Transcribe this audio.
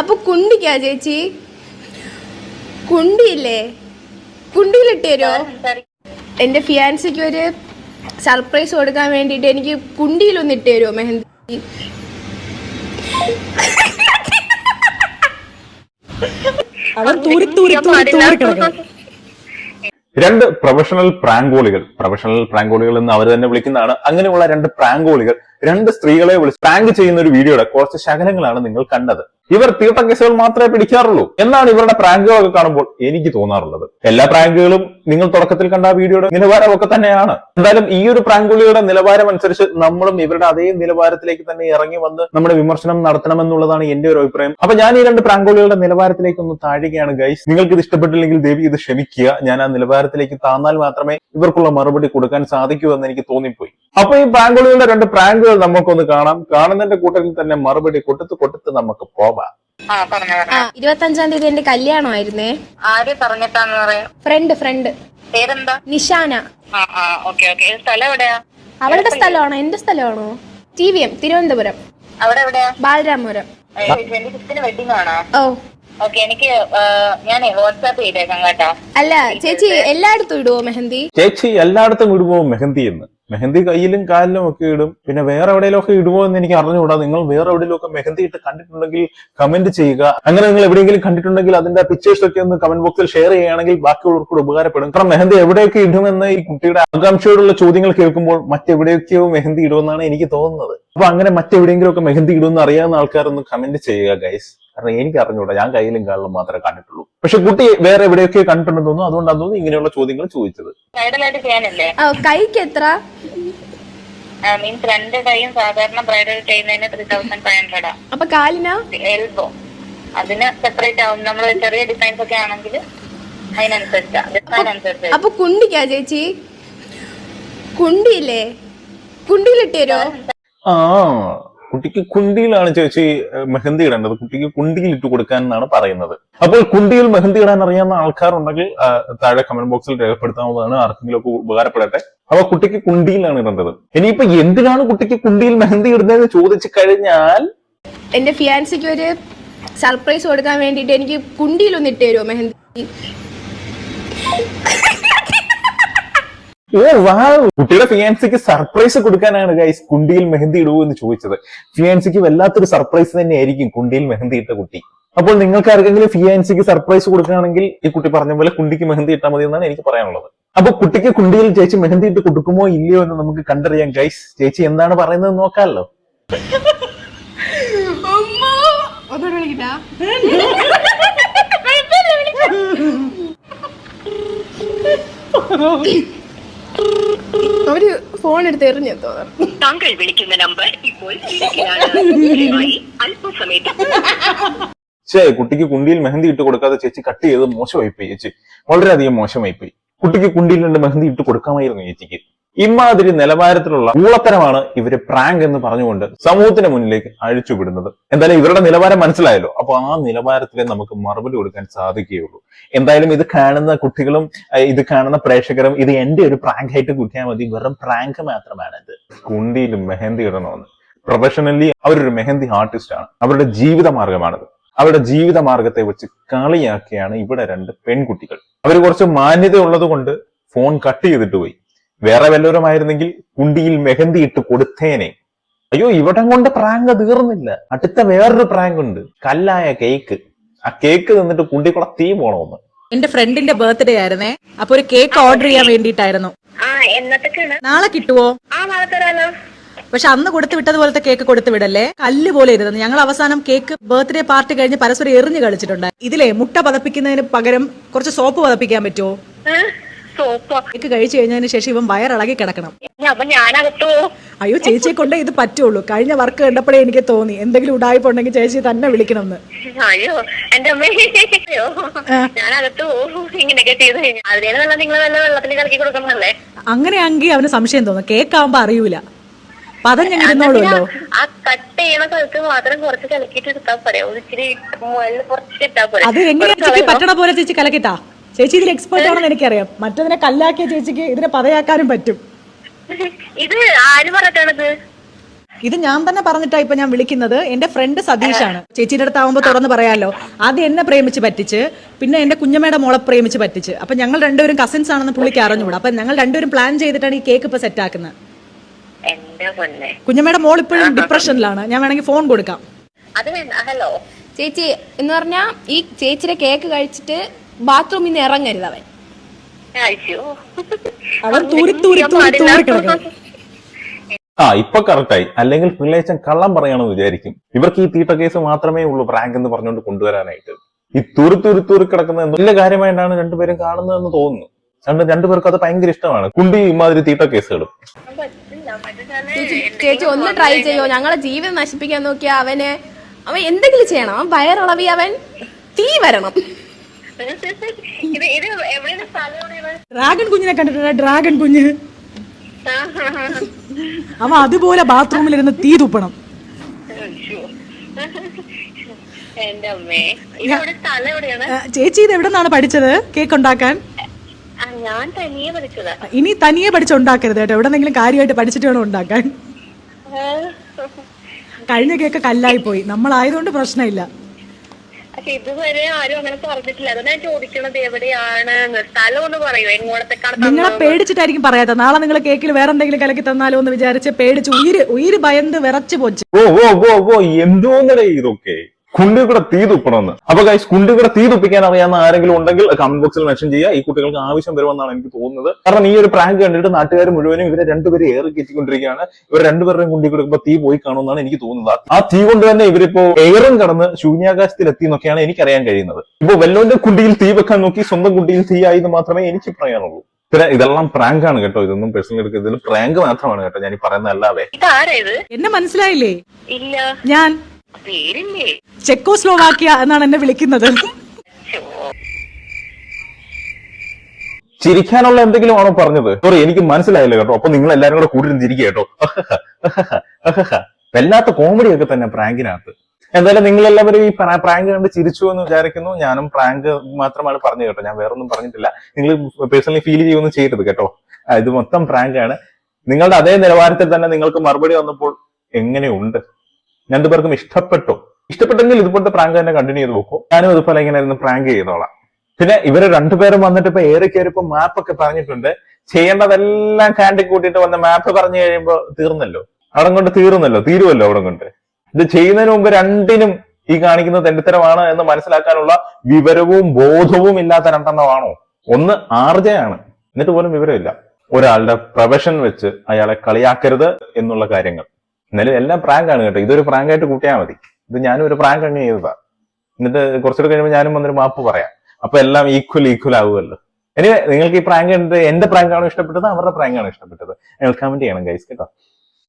അപ്പൊ കുണ്ടിക്കാ ചേച്ചി. കുണ്ടിയില്ലേ? കുണ്ടിയിലിട്ട് തരുമോ എന്റെ ഫിയാൻസിക്ക് ഒരു സർപ്രൈസ് കൊടുക്കാൻ വേണ്ടിട്ട് എനിക്ക് കുണ്ടിയിലൊന്ന് ഇട്ട് തരുമോ മെഹന്തി? അവൻ തൂരി തൂരി തൂരി തൂരി കിടക്കണം രണ്ട് പ്രൊഫഷണൽ പ്രാങ്കോളികൾ പ്രൊഫഷണൽ പ്രാങ്കോളികൾ എന്ന് അവർ തന്നെ വിളിക്കുന്നതാണ്. അങ്ങനെയുള്ള രണ്ട് പ്രാങ്കോളികൾ രണ്ട് സ്ത്രീകളെ വിളിച്ച് പ്രാങ്ക് ചെയ്യുന്ന ഒരു വീഡിയോയുടെ കുറച്ച് ശകലങ്ങളാണ് നിങ്ങൾ കണ്ടത്. ഇവർ തീട്ട കേസുകൾ മാത്രമേ പിടിക്കാറുള്ളൂ. എന്നാണ് ഇവരുടെ പ്രാങ്കുകളൊക്കെ കാണുമ്പോൾ എനിക്ക് തോന്നാറുള്ളത്. എല്ലാ പ്രാങ്കുകളും നിങ്ങൾ തുടക്കത്തിൽ കണ്ട ആ വീഡിയോയുടെ നിലവാരമൊക്കെ തന്നെയാണ്. എന്തായാലും ഈ ഒരു പ്രാങ്കുളിയുടെ നിലവാരം അനുസരിച്ച് നമ്മളും ഇവരുടെ അതേ നിലവാരത്തിലേക്ക് തന്നെ ഇറങ്ങി വന്ന് നമ്മുടെ വിമർശനം നടത്തണം എന്നുള്ളതാണ് എന്റെ ഒരു അഭിപ്രായം. അപ്പൊ ഞാൻ ഈ രണ്ട് പ്രാങ്കുളികളുടെ നിലവാരത്തിലേക്ക് ഒന്ന് താഴുകയാണ് ഗൈസ് നിങ്ങൾക്ക് ഇത് ഇഷ്ടപ്പെട്ടില്ലെങ്കിൽ ദേവി ഇത് ക്ഷമിക്കുക. ഞാൻ ആ നിലവാരത്തിലേക്ക് താന്നാൽ മാത്രമേ ഇവർക്കുള്ള മറുപടി കൊടുക്കാൻ സാധിക്കുമെന്ന് എനിക്ക് തോന്നിപ്പോയി. അപ്പൊ ഈ പ്രാങ്കുളികളുടെ രണ്ട് പ്രാങ്കുകൾ നമുക്കൊന്ന് കാണാം. കാണുന്നതിന്റെ കൂട്ടത്തിൽ തന്നെ മറുപടി കൊടുത്ത് കൊടുത്ത് നമുക്ക് പോവാം. ആ പറഞ്ഞു ആ പറഞ്ഞു ഇരുപത്തഞ്ചാം തീയതി എന്റെ കല്യാണമായിരുന്നേ. ആര് പറഞ്ഞിട്ടാന്ന് പറയാ? Friend friend. പേരെന്താ? നിഷാന. സ്ഥലം എവിടെയാ? അവളുടെ സ്ഥലമാണോ? എന്റെ സ്ഥലമാണോ? T V M Thiruvananthapuram. അവിടെ എവിടെയാ? ബാലരാമപുരം. ഓ. എനിക്ക് ഞാൻ വാട്സാപ്പ് ചെയ്തേക്കാം കേട്ടോ. അല്ല ചേച്ചി എല്ലായിടത്തും ഇടുവോ മെഹന്തി? ചേച്ചി എല്ലായിടത്തും ഇടുവോ മെഹന്തി എന്ന്? മെഹന്തി കയ്യിലും കാലിലും ഒക്കെ ഇടും. പിന്നെ വേറെ എവിടെയെങ്കിലും ഒക്കെ ഇടുമോ എന്ന് എനിക്ക് അറിഞ്ഞുകൂടാ. നിങ്ങൾ വേറെ എവിടെയെങ്കിലും ഒക്കെ മെഹന്തി ഇട്ട് കണ്ടിട്ടുണ്ടെങ്കിൽ കമന്റ് ചെയ്യുക. അങ്ങനെ നിങ്ങൾ എവിടെയെങ്കിലും കണ്ടിട്ടുണ്ടെങ്കിൽ അതിന്റെ പിക്ചേഴ്സ് ഒക്കെ ഒന്ന് കമന്റ് ബോക്സിൽ ഷെയർ ചെയ്യുകയാണെങ്കിൽ ബാക്കിയുള്ളവർക്ക് കൂടെ ഉപകാരപ്പെടും. കാരണം മെഹന്തി എവിടെയൊക്കെ ഇടുമെന്ന് ഈ കുട്ടിയുടെ ആകാംക്ഷയോടുള്ള ചോദ്യങ്ങൾ കേൾക്കുമ്പോൾ മറ്റെവിടെയൊക്കെയോ മെഹന്തി ഇടുമെന്നാണ് എനിക്ക് തോന്നുന്നത്. അപ്പൊ അങ്ങനെ മറ്റെവിടെയെങ്കിലും ഒക്കെ മെഹന്തി ഇടുമെന്ന് അറിയാവുന്ന ആൾക്കാരൊന്ന് കമന്റ് ചെയ്യുക ഗൈസ് കാരണം എനിക്ക് അറിഞ്ഞൂടാ ഞാൻ കയ്യിലും കാലിലും മാത്രമേ കണ്ടിട്ടുള്ളൂ. പക്ഷെ കുട്ടി വേറെ എവിടെയൊക്കെ കണ്ടിട്ടുണ്ടെന്ന് തോന്നുന്നു അതുകൊണ്ടാണ് തോന്നുന്നു ഇങ്ങനെയുള്ള ചോദ്യങ്ങൾ ചോദിച്ചത്. ബ്രൈഡലായിട്ട് ചെയ്യാനല്ലേ? ആ, കൈക്ക് എത്ര? മീൻസ് രണ്ട് കൈയും സാധാരണ ബ്രൈഡൽ ചെയ്യുന്നതിന് ത്രീ തൗസൻഡ് ഫൈവ് ഹൺഡ്രഡാ അപ്പൊ കാലിനാ? എൽബോ അതിന് സെപ്പറേറ്റ് ആവും. നമ്മൾ ചെറിയ ഡിസൈൻസ് ഒക്കെ ആണെങ്കിൽ അതിനനുസരിച്ചാ. ഡിസൈൻ അനുസരിച്ച് അപ്പൊ കുണ്ടിക്കാ ചേച്ചി? കുണ്ടിയില്ലേ? കുണ്ടിയിലിട്ട് തരുമോ ആ കുട്ടിക്ക് കുണ്ടിയിലാണ് ചേച്ചി മെഹന്തി ഇടേണ്ടത്. കുട്ടിക്ക് കുണ്ടിയിൽ ഇട്ട് കൊടുക്കാൻ എന്നാണ് പറയുന്നത്. അപ്പോൾ കുണ്ടിയിൽ മെഹന്തി ഇടാൻ അറിയാവുന്ന ആൾക്കാരുണ്ടെങ്കിൽ താഴെ കമന്റ് ബോക്സിൽ രേഖപ്പെടുത്താവുന്നതാണ്. ആർക്കെങ്കിലും ഒക്കെ ഉപകാരപ്പെടട്ടെ. അപ്പൊ കുട്ടിക്ക് കുണ്ടിയിലാണ് ഇടേണ്ടത്. ഇനിയിപ്പോ എന്തിനാണ് കുട്ടിക്ക് കുണ്ടിയിൽ മെഹന്തി ഇടുന്നതെന്ന് ചോദിച്ചു കഴിഞ്ഞാൽ എന്റെ ഫിയാൻസിക്ക് ഒരു സർപ്രൈസ് കൊടുക്കാൻ വേണ്ടിട്ട് എനിക്ക് കുണ്ടിയിലൊന്ന് ഇട്ട് തരുമോ മെഹന്തി? കുട്ടിയുടെ ഫിയാൻസിക്ക് സർപ്രൈസ് കൊടുക്കാനാണ് ഗൈസ് കുണ്ടിയിൽ മെഹന്തി ഇടൂ എന്ന് ചോദിച്ചത്. ഫിയാൻസിക്ക് വല്ലാത്തൊരു സർപ്രൈസ് തന്നെയായിരിക്കും കുണ്ടിയിൽ മെഹന്തി ഇട്ട കുട്ടി. അപ്പോൾ നിങ്ങൾക്ക് ആർക്കെങ്കിലും ഫിയാൻസിക്ക് സർപ്രൈസ് കൊടുക്കുകയാണെങ്കിൽ ഈ കുട്ടി പറഞ്ഞ പോലെ കുണ്ടിക്ക് മെഹന്തി ഇട്ടാൽ മതി എന്നാണ് എനിക്ക് പറയാനുള്ളത്. അപ്പൊ കുട്ടിക്ക് കുണ്ടിയിൽ ചേച്ചി മെഹന്തി ഇട്ട് കൊടുക്കുമോ ഇല്ലയോ എന്ന് നമുക്ക് കണ്ടറിയാം ഗൈസ് ചേച്ചി എന്താണ് പറയുന്നത് നോക്കാമല്ലോ. അവർ ഫോൺ എടുത്ത് എറിഞ്ഞു തോന്നുന്നു താങ്കൾ വിളിക്കുന്ന നമ്പർ ഇപ്പോൾ അല്പസമയത്ത്. ചേ കുട്ടിക്ക് കുണ്ടിയിൽ മെഹന്തി ഇട്ട് കൊടുക്കാതെ ചേച്ചി കട്ട് ചെയ്ത് മോശമായി പോയി ചേച്ചി. വളരെയധികം മോശമായി പോയി കുട്ടിക്ക് കുണ്ടിയിൽ രണ്ട് മെഹന്തി ഇട്ട് കൊടുക്കാമായിരുന്നു ചേച്ചിക്ക്. ഇമാതിരി നിലവാരത്തിലുള്ള ഊളത്തരമാണ് ഇവർ പ്രാങ്ക് എന്ന് പറഞ്ഞുകൊണ്ട് സമൂഹത്തിന് മുന്നിലേക്ക് അഴിച്ചുവിടുന്നത്. എന്തായാലും ഇവരുടെ നിലവാരം മനസ്സിലായല്ലോ. അപ്പൊ ആ നിലവാരത്തിലെ നമുക്ക് മറുപടി കൊടുക്കാൻ സാധിക്കുകയുള്ളൂ. എന്തായാലും ഇത് കാണുന്ന കുട്ടികളും ഇത് കാണുന്ന പ്രേക്ഷകരും ഇത് എന്റെ ഒരു പ്രാങ്ക് ആയിട്ട് കുട്ടിയാൽ മതി. വെറും പ്രാങ്ക് മാത്രമാണ് ഇത്. കുണ്ടിയിലും മെഹന്തി ഇടണമെന്ന്. പ്രൊഫഷണലി അവരൊരു മെഹന്തി ആർട്ടിസ്റ്റ് ആണ്. അവരുടെ ജീവിത മാർഗമാണത് അവരുടെ ജീവിത മാർഗത്തെ വെച്ച് കളിയാക്കിയാണ് ഇവിടെ രണ്ട് പെൺകുട്ടികൾ. അവർ കുറച്ച് മാന്യത ഉള്ളത് കൊണ്ട് ഫോൺ കട്ട് ചെയ്തിട്ട് പോയി. വേറെ വല്ലവരുമായിരുന്നെങ്കിൽ കുണ്ടിയിൽ മെഹന്തി ഇട്ട് കൊടുത്തേനെ. അയ്യോ ഇവിടം കൊണ്ട് പ്രാങ്ക് തീർന്നില്ല. അടുത്ത വേറൊരു പ്രാങ്ക് ഉണ്ട്. കല്ലായ കേക്ക്. ആ കേക്ക് നിന്നിട്ട് കുണ്ടി കൂടെ തീ പോണമെന്ന് എന്റെ ഫ്രണ്ടിന്റെ ബർത്ത്ഡേ ആയിരുന്നേ. അപ്പൊ ഒരു കേക്ക് ഓർഡർ ചെയ്യാൻ വേണ്ടിട്ടായിരുന്നു നാളെ കിട്ടുവോ? പക്ഷെ അന്ന് കൊടുത്തു വിട്ടതുപോലത്തെ കേക്ക് കൊടുത്തു വിടല്ലേ? കല്ല് പോലെ ഇരുന്നു. ഞങ്ങൾ അവസാനം കേക്ക് ബർത്ത്ഡേ പാർട്ടി കഴിഞ്ഞ് പരസ്പരം എറിഞ്ഞു കളിച്ചിട്ടുണ്ട്. ഇതിലെ മുട്ട പതപ്പിക്കുന്നതിന് പകരം കുറച്ച് സോപ്പ് പതപ്പിക്കാൻ പറ്റുമോ സോപ്പ്. കേക്ക് കഴിച്ചു കഴിഞ്ഞതിന് ശേഷം ഇവൻ വയറിളകി കിടക്കണം. അപ്പൊ ഞാനകത്തു? അയ്യോ ചേച്ചിയെ കൊണ്ടേ ഇത് പറ്റുള്ളൂ. കഴിഞ്ഞ വർക്ക് കണ്ടപ്പോഴേ എനിക്ക് തോന്നി. എന്തെങ്കിലും ഉടായ്പുണ്ടെങ്കിൽ ചേച്ചി തന്നെ വിളിക്കണം എന്ന് അയ്യോ എന്റെ അമ്മ. അയ്യോ ഞാനകത്തു? ഇങ്ങനെയൊക്കെ ചെയ്ത് കഴിഞ്ഞു. അതിനെ നല്ല നിങ്ങൾ നല്ല വെള്ളത്തിൽ കലക്കി കൊടുക്കണമല്ലേ? അങ്ങനെയാണെങ്കിൽ അവന് സംശയം തോന്നും. കേക്കാവുമ്പോ അറിയൂല. പതഞ്ഞിരുന്നോളൂല്ലോ ആ കട്ട് ചെയ്യണ സ്ഥലത്ത് മാത്രം കുറച്ച് കലക്കിട്ട് പോരെ. പോരെ. അത് എങ്ങനെയാ ചേച്ചി? പറ്റണ പോലെ ചേച്ചി കലക്കിത്താ ചേച്ചി ഇതിൽ എക്സ്പേർട്ട് ആണെന്ന് എനിക്കറിയാം. മറ്റതിനെ കല്ലാക്കിയ ചേച്ചിക്ക് ഇതിനെ പതയാക്കാനും പറ്റും. ഇത് ആര് പറഞ്ഞാണിത് ഇത് ഞാൻ തന്നെ പറഞ്ഞിട്ടാ ഇപ്പൊ ഞാൻ വിളിക്കുന്നത്. എന്റെ ഫ്രണ്ട് സതീഷാണ്. ചേച്ചിയുടെ അടുത്ത് ആവുമ്പോ തുറന്ന് പറയാലോ. അത് എന്നെ പ്രേമിച്ച് പറ്റിച്ച് പിന്നെ എന്റെ കുഞ്ഞമ്മയുടെ മോളെ പ്രേമിച്ച് പറ്റിച്ച്. അപ്പൊ ഞങ്ങൾ രണ്ടുപേരും കസിൻസ് ആണെന്ന് പുള്ളിക്ക് അറിഞ്ഞുകൂടാ. അപ്പൊ ഞങ്ങൾ രണ്ടുപേരും പ്ലാൻ ചെയ്തിട്ടാണ് ഈ കേക്ക് ഇപ്പൊ സെറ്റ് ആക്കുന്നത്. കുഞ്ഞമ്മയുടെ മോൾ ഇപ്പോഴും ഡിപ്രഷനിലാണ് ഞാൻ വേണമെങ്കിൽ ഫോൺ കൊടുക്കാം. അത് ഹലോ ചേച്ചി എന്ന് പറഞ്ഞാ ഈ ചേച്ചിയുടെ കേക്ക് കഴിച്ചിട്ട് ബാത്റൂമിൽ നിന്ന് ഇറങ്ങരുത് അവൻ. അയ്യോ. അവൻ തൂരി തൂരി തൂരി തൂരി കിടക്കണം ആ ഇപ്പൊ കറക്റ്റായി അല്ലെങ്കിൽ പിള്ളേച്ചൻ കള്ളം പറയണമെന്ന് വിചാരിക്കും. ഇവർക്ക് ഈ തീട്ട കേസ് മാത്രമേ ഉള്ളൂ പ്രാങ്ക് എന്ന് പറഞ്ഞുകൊണ്ട് കൊണ്ടുവരാനായിട്ട്. ഈ തുരു തുരു തുരു കിടക്കുന്ന നല്ല വലിയ കാര്യമായിട്ടാണ് രണ്ടുപേരും കാണുന്നതെന്ന് തോന്നുന്നു. രണ്ടും രണ്ടുപേർക്കും അത് ഭയങ്കര ഇഷ്ടമാണ്. കുണ്ടി ഇമാതിരി തീട്ട കേസുകളും ചേച്ചി ഒന്ന് ട്രൈ ചെയ്യോ? ഞങ്ങളെ ജീവിതം നശിപ്പിക്കാൻ നോക്കിയ അവന് അവൻ എന്തെങ്കിലും ചെയ്യണം. അവൻ വയറിളവി അവൻ തീ വരണം. ഡ്രാഗൺ കുഞ്ഞിനെ കണ്ടിട്ടുണ്ട്? ഡ്രാഗൺ കുഞ്ഞ്. അവ അതുപോലെ ബാത്റൂമിൽ ഇരുന്ന് തീ തുപ്പണം. ചേച്ചി ഇത് എവിടെ നിന്നാണ് പഠിച്ചത്? കേക്ക് ഉണ്ടാക്കാൻ? ഇനി തനിയെ പഠിച്ചുണ്ടാക്കരുത് കേട്ടോ. എവിടെന്നെങ്കിലും കാര്യമായിട്ട് പഠിച്ചിട്ട് വേണം ഉണ്ടാക്കാൻ. കഴിഞ്ഞ കേക്ക് കല്ലായി പോയി. നമ്മളായതുകൊണ്ട് പ്രശ്നമില്ല. പക്ഷെ ഇതുവരെ ആരും അങ്ങനെ പറഞ്ഞിട്ടില്ല. അതാണ് ഞാൻ ചോദിക്കണത് എവിടെയാണ്? സ്ഥലം ഒന്ന് പറയൂ. എങ്ങോട്ടത്തേക്കാണ് നിങ്ങളെ പേടിച്ചിട്ടായിരിക്കും പറയാത്ത. നാളെ നിങ്ങൾ കേക്കിൽ വേറെ എന്തെങ്കിലും കലക്കി തന്നാലോ എന്ന് വിചാരിച്ച് പേടിച്ച് ഉയിര് ഉയിര് ഭയന്ന് വിറച്ചു പോയി ഓ ഓ ഓ ഓ എന്തോന്നടേ ഇതൊക്കെ? കുണ്ടി കൂടെ തീ തുപ്പണമെന്ന്. അപ്പൊ ഗൈസ് കുണ്ടി കൂടെ തീ തുപ്പിക്കാൻ അറിയാവുന്ന ആരെങ്കിലും ഉണ്ടെങ്കിൽ കമന്റ് ബോക്സിൽ മെൻഷൻ ചെയ്യുക. ഈ കുട്ടികൾക്ക് ആവശ്യം വരുമെന്നാണ് എനിക്ക് തോന്നുന്നത്. കാരണം ഈ ഒരു പ്രാങ്ക് കണ്ടിട്ട് നാട്ടുകാർ മുഴുവനും ഇവരെ രണ്ടുപേരും ഏറി കയറ്റിക്കൊണ്ടിരിക്കുകയാണ്. ഇവർ രണ്ടുപേരുടെയും കുണ്ടി കൊടുക്കുമ്പോൾ തീ പോയി കാണുമെന്നാണ് എനിക്ക് തോന്നുന്നത്. ആ തീ കൊണ്ട് തന്നെ ഇവരിപ്പോ എയറും കടന്ന് ശൂന്യാകാശത്തിൽ എത്തി എന്നൊക്കെയാണ് എനിക്കറിയാൻ കഴിയുന്നത്. ഇപ്പൊ വെല്ലോന്റെ കുണ്ടിയിൽ തീ വെക്കാൻ നോക്കി സ്വന്തം കുണ്ടിയിൽ തീ ആയി എന്ന് മാത്രമേ എനിക്ക് പറയാനുള്ളൂ. പിന്നെ ഇതെല്ലാം പ്രാങ്ക് ആണ് കേട്ടോ. ഇതൊന്നും പേഴ്സണൽ എടുക്കുക ഇതിൽ പ്രാങ്ക് മാത്രമാണ് കേട്ടോ. ഞാൻ ഈ പറയുന്ന അല്ലാതെ ഇതാരാ ഇത്? എന്നെ മനസ്സിലായില്ലേ? ഇല്ല. ഞാൻ പേരില്ലേ? ചെക്കോസ്ലോവാക്കിയ എന്നാണ് എന്നെ വിളിക്കുന്നത്. ചിരിക്കാനുള്ള എന്തെങ്കിലും ആണോ പറഞ്ഞത്? സോറി എനിക്ക് മനസ്സിലായില്ല കേട്ടോ. അപ്പൊ നിങ്ങൾ എല്ലാരും കൂടെ കൂടി ചിരിക്കുക കേട്ടോ. വല്ലാത്ത കോമഡി ഒക്കെ തന്നെ പ്രാങ്കിനകത്ത്. എന്തായാലും നിങ്ങൾ എല്ലാവരും ഈ പ്രാങ്ക് കണ്ട് ചിരിച്ചു എന്ന് വിചാരിക്കുന്നു. ഞാനും പ്രാങ്ക് മാത്രമാണ് പറഞ്ഞു കേട്ടോ. ഞാൻ വേറൊന്നും പറഞ്ഞിട്ടില്ല. നിങ്ങൾ പേഴ്സണലി ഫീൽ ചെയ്യുമെന്ന് ചെയ്യരുത് കേട്ടോ. ഇത് മൊത്തം പ്രാങ്ക് ആണ് നിങ്ങളുടെ അതേ നിലവാരത്തിൽ തന്നെ നിങ്ങൾക്ക് മറുപടി വന്നപ്പോൾ എങ്ങനെയുണ്ട്? രണ്ടുപേർക്കും ഇഷ്ടപ്പെട്ടു. ഇഷ്ടപ്പെട്ടെങ്കിൽ ഇതുപോലത്തെ പ്രാങ്ക് തന്നെ കണ്ടിന്യൂ ചെയ്ത് നോക്കൂ ഞാനും ഇതുപോലെ ഇങ്ങനെ ഇരുന്ന് പ്രാങ്ക് ചെയ്തോളാം. പിന്നെ ഇവർ രണ്ടുപേരും വന്നിട്ട് ഇപ്പൊ ഏറി കയറിപ്പോ മാപ്പ് ഒക്കെ പറഞ്ഞിട്ടുണ്ട്. ചെയ്യേണ്ടതെല്ലാം കാണ്ടി കൂട്ടിയിട്ട് വന്ന മാപ്പ് പറഞ്ഞു കഴിയുമ്പോൾ തീർന്നല്ലോ. അവിടെ കൊണ്ട് തീർന്നല്ലോ. തീരുമല്ലോ അവിടെ കൊണ്ട്. ഇത് ചെയ്യുന്നതിന് മുമ്പ് രണ്ടിനും ഈ കാണിക്കുന്ന തെണ്ടിത്തരമാണ് എന്ന് മനസ്സിലാക്കാനുള്ള വിവരവും ബോധവും ഇല്ലാത്ത രണ്ടെണ്ണമാണോ? ഒന്ന് ആർജയാണ് എന്നിട്ട് പോലും വിവരമില്ല. ഒരാളുടെ പ്രൊഫഷൻ വെച്ച് അയാളെ കളിയാക്കരുത് എന്നുള്ള കാര്യങ്ങൾ. എന്നാലും എല്ലാം പ്രാങ്ക് ആണ് കേട്ടോ. ഇതൊരു പ്രാങ്ക് ആയിട്ട് കൂട്ടിയാൽ മതി. ഇത് ഞാനും ഒരു പ്രാങ്ക് അങ്ങ് ചെയ്തതാ. എന്നിട്ട് കുറച്ചുകൂടെ കഴിയുമ്പോൾ ഞാനും വന്നൊരു മാപ്പ് പറയാം. അപ്പൊ എല്ലാം ഈക്വൽ ഈക്വൽ ആവുമല്ലോ. ഇനി നിങ്ങൾക്ക് ഈ പ്രാങ്ക് എന്റെ പ്രാങ്ക് ആണോ ഇഷ്ടപ്പെട്ടത്? അവരുടെ പ്രാങ്ക് ആണോ ഇഷ്ടപ്പെട്ടത്? നിങ്ങൾ കമന്റ് ചെയ്യണം ഗൈസ് കേട്ടോ.